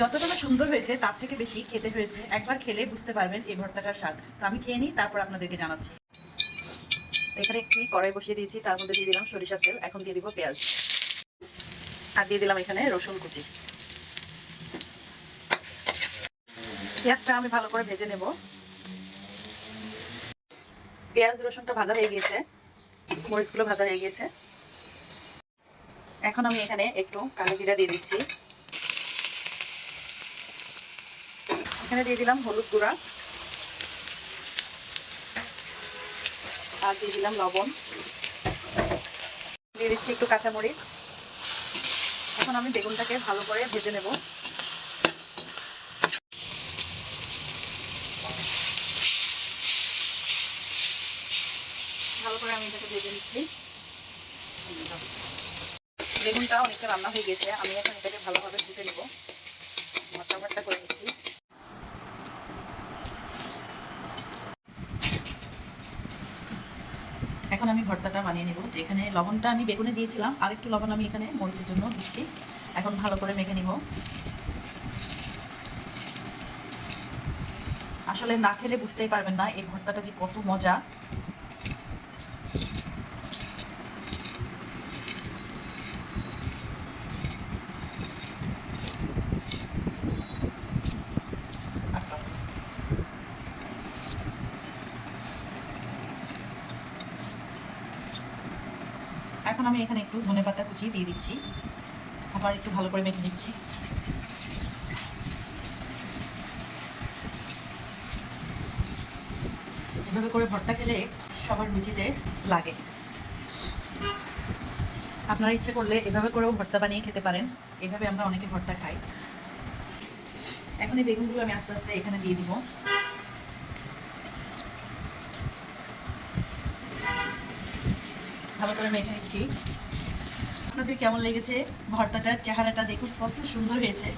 যতটা সুন্দর হয়েছে, তার থেকে বেশি খেতে হয়েছে। একবার খেলে বুঝতে পারবেন এই ভর্তাটার স্বাদ। তো আমি খেয়ে নিই, তারপর আপনাদেরকে জানাচ্ছি। এখানে একটি কড়াই বসিয়ে দিয়েছি, তার মধ্যে দিয়ে দিলাম সরিষার তেল। এখন দিয়ে দিব পেঁয়াজ। আর দিয়ে দিলাম এখানে রসুন কুচি। পেঁয়াজটা আমি ভালো করে ভেজে নেব। পেঁয়াজ, রসুনটা ভাজা হয়ে গিয়েছে। মরিচগুলো ভাজা হয়ে গিয়েছে। এখন আমি এখানে একটু কালো জিরা দিয়ে দিচ্ছি। এখানে দিয়ে দিলাম হলুদ গুঁড়া। আর দিয়ে দিলাম লবণ। দিয়ে দিচ্ছি একটু কাঁচামরিচ। এখন আমি বেগুনটাকে ভালো করে ভেজে নেব। ভালো করে আমি এটাকে ভেজে নিচ্ছি। বেগুনটা অনেকটা রান্না হয়ে গেছে। আমি এখন এটাকে ভালোভাবে ধুতে নেব। ভর্তা ভর্তা করে নিচ্ছি এখন আমি ভর্তাটা বানিয়ে নেব। তো এখানে লবণটা আমি বেগুনে দিয়েছিলাম। আর একটু লবণ আমি এখানে মরিচের জন্য দিচ্ছি। এখন ভালো করে মেখে নিব। আসলে না খেলে বুঝতেই পারবেন না এই ভর্তাটা যে কত মজা। এখন আমি এখানে একটু ধনে পাতা কুচি দিয়ে দিচ্ছি। আবার একটু ভালো করে মেখে নিচ্ছি। এভাবে করে ভর্তা খেলে সবার রুচিতে লাগে। আপনারা ইচ্ছে করলে এভাবে করেও ভর্তা বানিয়ে খেতে পারেন। এভাবে আমরা অনেকে ভর্তা খাই। এখন এই বেগুনগুলো আমি আস্তে আস্তে এখানে দিয়ে দিব। ভালো করে মেখে নিচ্ছি আপনাদের কেমন লেগেছে? ভর্তাটার চেহারাটা দেখুন কত সুন্দর হয়েছে।